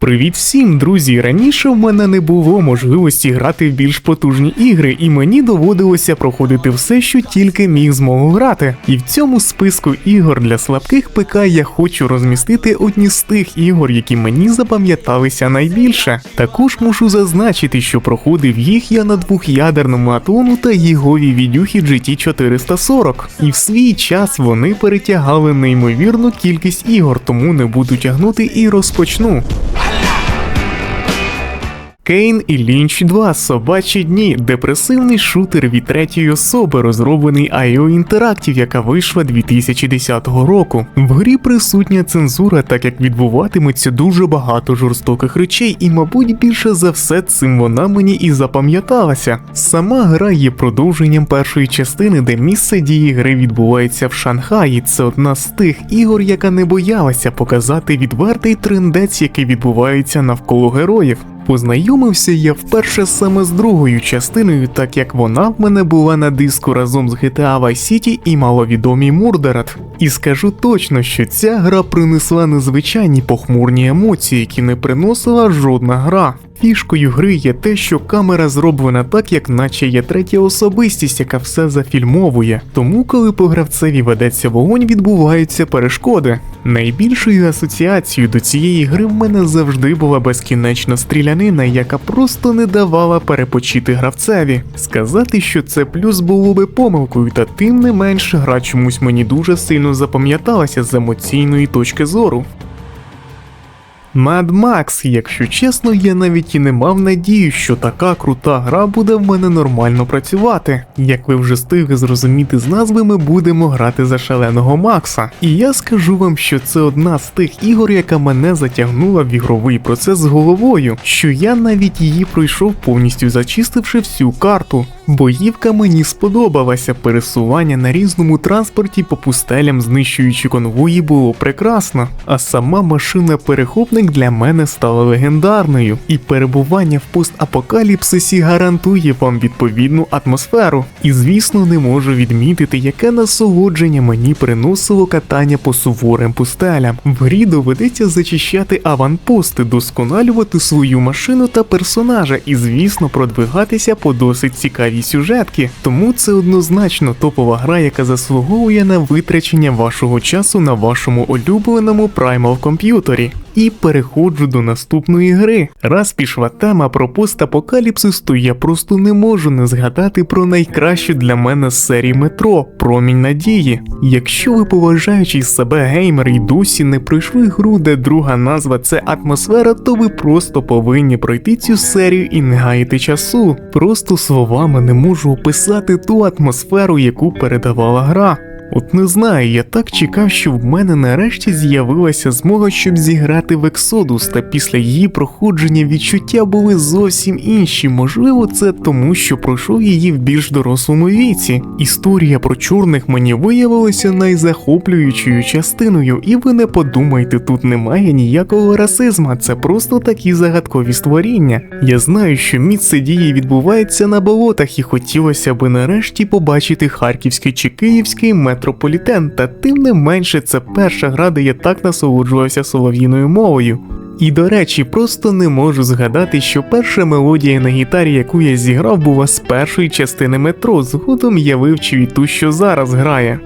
Привіт всім, друзі! Раніше в мене не було можливості грати в більш потужні ігри, і мені доводилося проходити все, що тільки міг змогу грати. І в цьому списку ігор для слабких ПК я хочу розмістити одні з тих ігор, які мені запам'яталися найбільше. Також мушу зазначити, що проходив їх я на двох'ядерному атону та гіговій відюхі GT440. І в свій час вони перетягали неймовірну кількість ігор, тому не буду тягнути і розпочну. Кейн і Лінч 2 Собачі дні депресивний шутер від третьої особи, розроблений IO Interactive, яка вийшла 2010 року. В грі присутня цензура, так як відбуватиметься дуже багато жорстоких речей, і, мабуть, більше за все цим вона мені і запам'яталася. Сама гра є продовженням першої частини, де місце дії гри відбувається в Шанхаї. Це одна з тих ігор, яка не боялася показати відвертий трендець, який відбувається навколо героїв. Познайомився я вперше саме з другою частиною, так як вона в мене була на диску разом з GTA Vice City і маловідомій Мурдерат. І скажу точно, що ця гра принесла незвичайні похмурні емоції, які не приносила жодна гра. Фішкою гри є те, що камера зроблена так, як наче є третя особистість, яка все зафільмовує. Тому, коли по гравцеві ведеться вогонь, відбуваються перешкоди. Найбільшою асоціацією до цієї гри в мене завжди була безкінечна стрілянина, яка просто не давала перепочити гравцеві. Сказати, що це плюс було би помилкою, та тим не менш гра чомусь мені дуже сильно запам'яталася з емоційної точки зору. Mad Max, якщо чесно, я навіть і не мав надію, що така крута гра буде в мене нормально працювати. Як ви вже встигли зрозуміти з назви, ми будемо грати за шаленого Макса. І я скажу вам, що це одна з тих ігор, яка мене затягнула в ігровий процес з головою, що я навіть її пройшов повністю зачистивши всю карту. Боївка мені сподобалася, пересування на різному транспорті по пустелям, знищуючи конвої, було прекрасно. А сама машина перехопник для мене стала легендарною, і перебування в постапокаліпсисі гарантує вам відповідну атмосферу. І звісно, не можу відмітити, яке насолодження мені приносило катання по суворим пустелям. В грі доведеться зачищати аванпости, досконалювати свою машину та персонажа, і звісно, продвигатися по досить цікавій сюжетки. Тому це однозначно топова гра, яка заслуговує на витрачення вашого часу на вашому улюбленому Primal комп'ютері. І переходжу до наступної гри. Раз пішла тема про постапокаліпсис, то я просто не можу не згадати про найкращу для мене з серії метро Промінь надії. Якщо ви поважаючий себе геймер і досі не пройшли гру, де друга назва це атмосфера, то ви просто повинні пройти цю серію і не гаяти часу. Просто словами не можу описати ту атмосферу, яку передавала гра. От не знаю, я так чекав, що в мене нарешті з'явилася змога, щоб зіграти в Ексодус, та після її проходження відчуття були зовсім інші. Можливо, це тому, що пройшов її в більш дорослому віці. Історія про чорних мені виявилася найзахоплюючою частиною, і ви не подумайте, тут немає ніякого расизма, це просто такі загадкові створіння. Я знаю, що місце дії відбувається на болотах, і хотілося би нарешті побачити харківський чи київський метрополітен, та тим не менше це перша гра, де я так насолоджувався солов'їною мовою. І до речі, просто не можу згадати, що перша мелодія на гітарі, яку я зіграв, була з першої частини метро. Згодом я вивчив і ту, що зараз грає.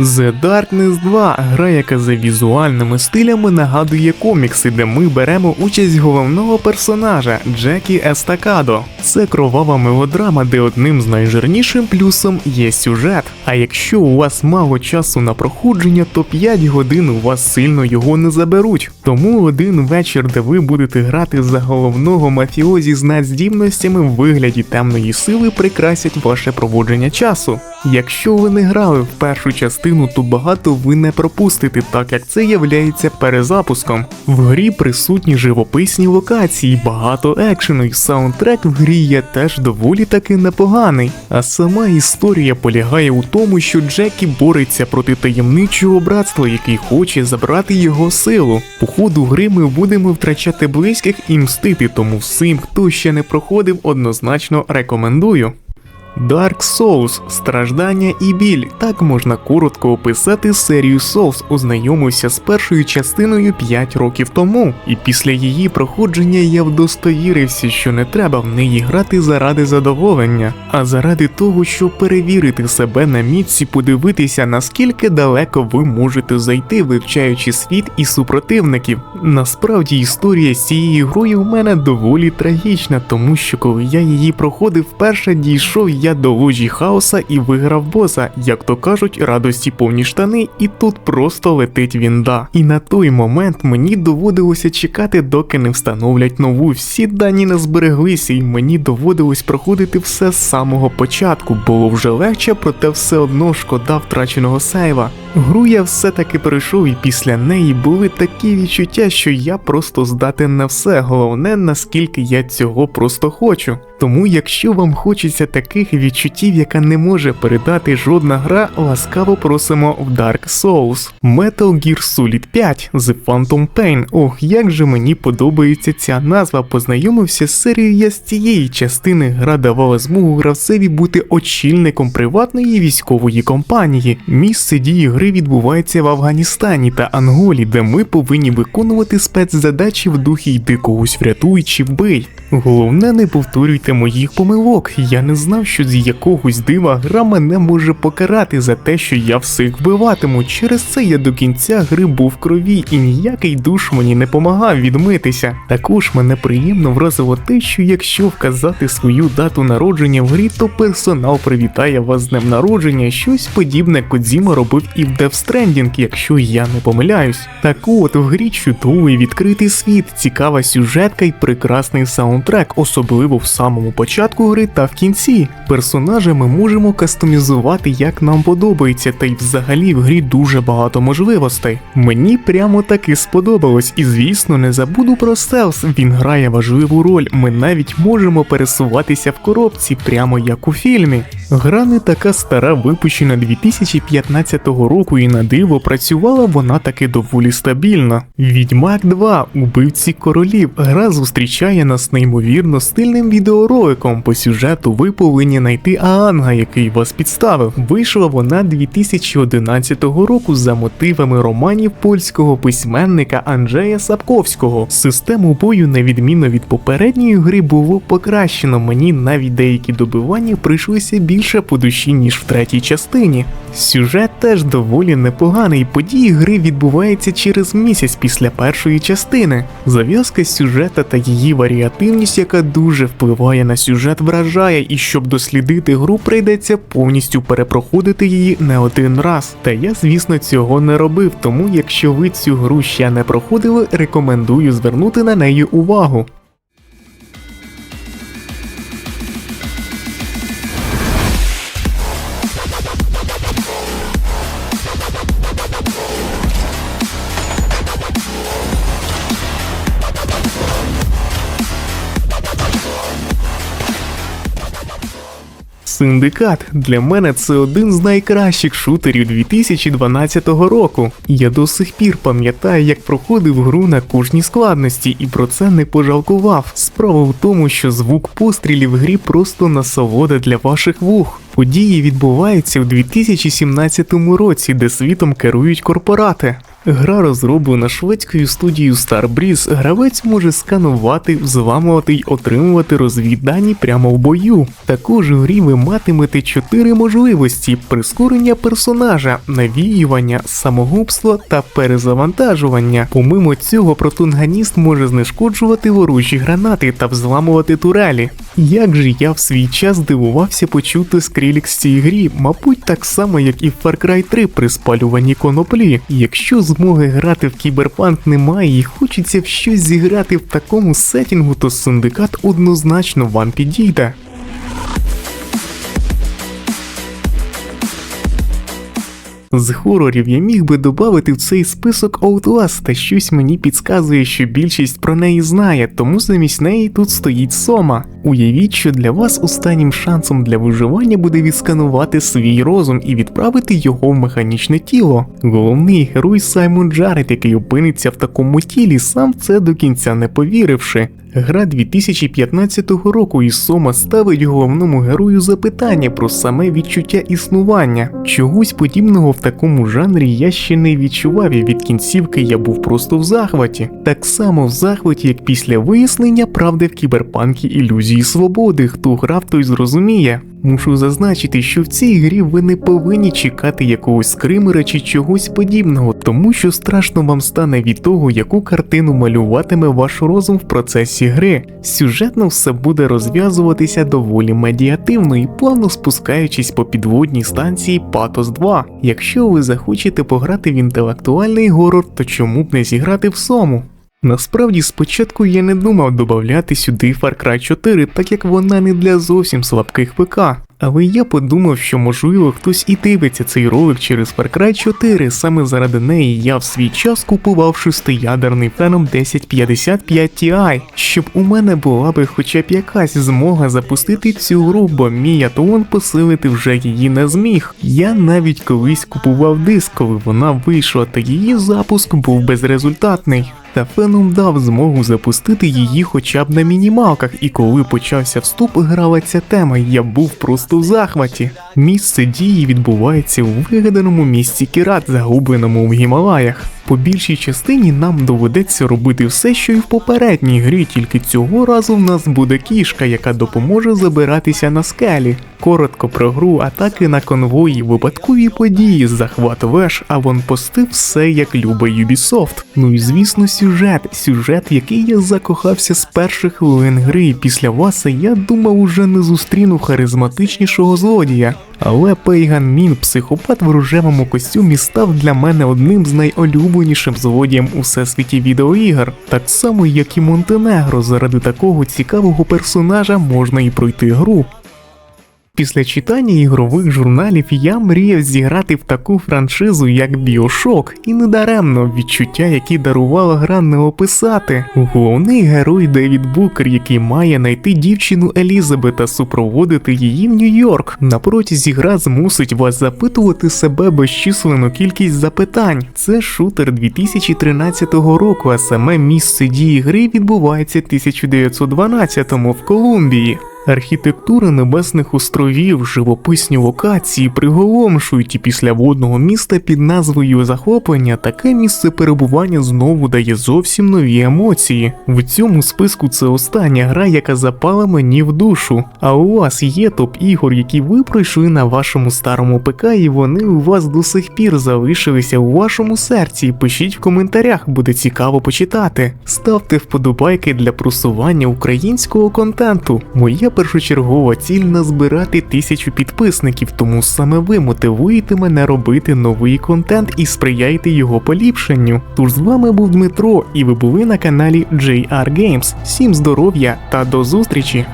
The Darkness 2 гра, яка за візуальними стилями нагадує комікси, де ми беремо участь головного персонажа Джекі Естакадо. Це кровава мелодрама, де одним з найжирнішим плюсом є сюжет. А якщо у вас мало часу на проходження, то 5 годин у вас сильно його не заберуть. Тому один вечір, де ви будете грати за головного мафіозі з надздібностями в вигляді темної сили, прикрасять ваше проводження часу. Якщо ви не грали в першу частину, то багато ви не пропустите, так як це являється перезапуском. В грі присутні живописні локації, багато екшену, і саундтрек в грі є теж доволі таки непоганий. А сама історія полягає у тому, що Джекі бореться проти таємничого братства, який хоче забрати його силу. По ходу гри ми будемо втрачати близьких і мстити, тому всім, хто ще не проходив, однозначно рекомендую. Dark Souls страждання і біль. Так можна коротко описати серію Souls. Ознайомився з першою частиною 5 років тому, і після її проходження я вдостовірився, що не треба в неї грати заради задоволення, а заради того, щоб перевірити себе на міці, подивитися, наскільки далеко ви можете зайти, вивчаючи світ і супротивників. Насправді історія з цією грою в мене доволі трагічна, тому що коли я її проходив вперше, дійшов я до лужі хаоса і виграв боса, як то кажуть, радості повні штани, і тут просто летить вінда. І на той момент мені доводилося чекати, доки не встановлять нову. Всі дані не збереглися, і мені доводилось проходити все з самого початку. Було вже легче, проте все одно шкода втраченого сейва. Гру я все-таки пройшов, і після неї були такі відчуття, що я просто здатен на все. Головне, наскільки я цього просто хочу. Тому, якщо вам хочеться таких відчуттів, яка не може передати жодна гра, ласкаво просимо в Dark Souls. Metal Gear Solid 5 The Phantom Pain. Ох, як же мені подобається ця назва. Познайомився з серією я з цієї частини. Гра давала змогу гравцеві бути очільником приватної військової компанії. Місце дії гри відбувається в Афганістані та Анголі, де ми повинні виконувати спецзадачі в духі йди когось врятуй чи вбий. Головне, не повторюйте моїх помилок. Я не знав, що з якогось дива гра мене може покарати за те, що я всіх вбиватиму. Через це я до кінця гри був в крові, і ніякий душ мені не помагав відмитися. Також мене приємно вразило те, що якщо вказати свою дату народження в грі, то персонал привітає вас з днем народження. Щось подібне Кодзіма робив і в Death Stranding, якщо я не помиляюсь. Так от в грі чудовий відкритий світ, цікава сюжетка і прекрасний саундтрек, особливо в самому початку гри та в кінці. Персонажа ми можемо кастомізувати як нам подобається, та й взагалі в грі дуже багато можливостей. Мені прямо таки сподобалось, і звісно, не забуду про стелс. Він грає важливу роль. Ми навіть можемо пересуватися в коробці, прямо як у фільмі. Гра не така стара, випущена 2015 року, і на диво працювала вона таки доволі стабільно. Відьмак 2 Убивці королів. Гра зустрічає нас неймовірно стильним відеороликом. По сюжету ви повинні знайти Аанга, який вас підставив. Вийшла вона 2011 року за мотивами романів польського письменника Анджея Сапковського. Систему бою, на відміну від попередньої гри, було покращено. Мені навіть деякі добивання прийшлися більше по душі, ніж в третій частині. Сюжет теж доволі непоганий. Події гри відбуваються через місяць після першої частини. Зав'язка сюжета та її варіативність, яка дуже впливає на сюжет, вражає, і щоб дослідити гру, прийдеться повністю перепроходити її не один раз. Та я, звісно, цього не робив, тому якщо ви цю гру ще не проходили, рекомендую звернути на неї увагу. Синдикат для мене це один з найкращих шутерів 2012 року. Я до сих пір пам'ятаю, як проходив гру на кожній складності, і про це не пожалкував. Справа в тому, що звук пострілів в грі просто насолода для ваших вух. Події відбуваються в 2017 році, де світом керують корпорати. Гра розроблена шведською студією Starbreeze, гравець може сканувати, взламувати й отримувати розвіддані прямо в бою. Також у грі ви матимете чотири можливості: прискорення персонажа, навіювання, самогубство та перезавантажування. Помимо цього, протонганіст може знешкоджувати ворожі гранати та взламувати турелі. Як же я в свій час здивувався почути скрілік з цій грі, мабуть, так само, як і в Far Cry 3 при спалюванні коноплі. Якщо змоги грати в кіберпанк немає і хочеться в щось зіграти в такому сетінгу, то синдикат однозначно вам підійде. З хорорів я міг би додати в цей список Outlast, та щось мені підказує, що більшість про неї знає, тому замість неї тут стоїть Сома. Уявіть, що для вас останнім шансом для виживання буде відсканувати свій розум і відправити його в механічне тіло. Головний герой Саймон Джаред, який опиниться в такому тілі, сам це до кінця не повіривши. Гра 2015 року і Сома ставить головному герою запитання про саме відчуття існування. Чогось подібного в такому жанрі я ще не відчував, і від кінцівки я був просто в захваті. Так само в захваті, як після вияснення правди в кіберпанкі ілюзії свободи. Хто грав, той зрозуміє. Мушу зазначити, що в цій грі ви не повинні чекати якогось скримера чи чогось подібного, тому що страшно вам стане від того, яку картину малюватиме ваш розум в процесі гри. Сюжетно все буде розв'язуватися доволі медіативно і плавно спускаючись по підводній станції Патос 2. Якщо ви захочете пограти в інтелектуальний горор, то чому б не зіграти в сому? Насправді спочатку я не думав додати сюди Far Cry 4, так як вона не для зовсім слабких ПК. Але я подумав, що можливо хтось і дивиться цей ролик через Far Cry 4, саме заради неї я в свій час купував шестиядерний Phenom 1055 Ti, щоб у мене була би хоча б якась змога запустити цю гру, бо мій атон посилити вже її не зміг. Я навіть колись купував диск, коли вона вийшла, та її запуск був безрезультатний. Та Феном дав змогу запустити її хоча б на мінімалках, і коли почався вступ, грала ця тема, я був просто в захваті. Місце дії відбувається у вигаданому місці Кірат, загубленому в Гімалаях. По більшій частині нам доведеться робити все, що і в попередній грі, тільки цього разу в нас буде кішка, яка допоможе забиратися на скелі. Коротко про гру, атаки на конвої, випадкові події, захват веж, аванпости, все як любить Ubisoft. Ну і звісно, сюжет. Сюжет, який я закохався з перших хвилин гри. І після вас я думав, уже не зустріну харизматичнішого злодія. Але Пейган Мін, психопат в рожевому костюмі, став для мене одним з найулюбленішим злодієм у всесвіті відеоігр, так само як і Монтенегро. Заради такого цікавого персонажа можна і пройти гру. Після читання ігрових журналів я мріяв зіграти в таку франшизу, як Біошок, і недаремно відчуття, які дарувала гра не описати. Головний герой Девід Букер, який має знайти дівчину Елізабет та супроводити її в Нью-Йорк. На протязі гра змусить вас запитувати себе безчисленну кількість запитань. Це шутер 2013 року, а саме місце дії гри відбувається 1912-му в Колумбії. Архітектура небесних островів, живописні локації приголомшують і після водного міста під назвою захоплення таке місце перебування знову дає зовсім нові емоції. В цьому списку це остання гра, яка запала мені в душу. А у вас є топ ігор, які ви пройшли на вашому старому ПК, і вони у вас до сих пір залишилися у вашому серці. Пишіть в коментарях, буде цікаво почитати. Ставте вподобайки для просування українського контенту. Першочергова ціль назбирати тисячу підписників, тому саме ви мотивуєте мене робити новий контент і сприяєте його поліпшенню. Тож з вами був Дмитро, і ви були на каналі JR Games. Всім здоров'я та до зустрічі!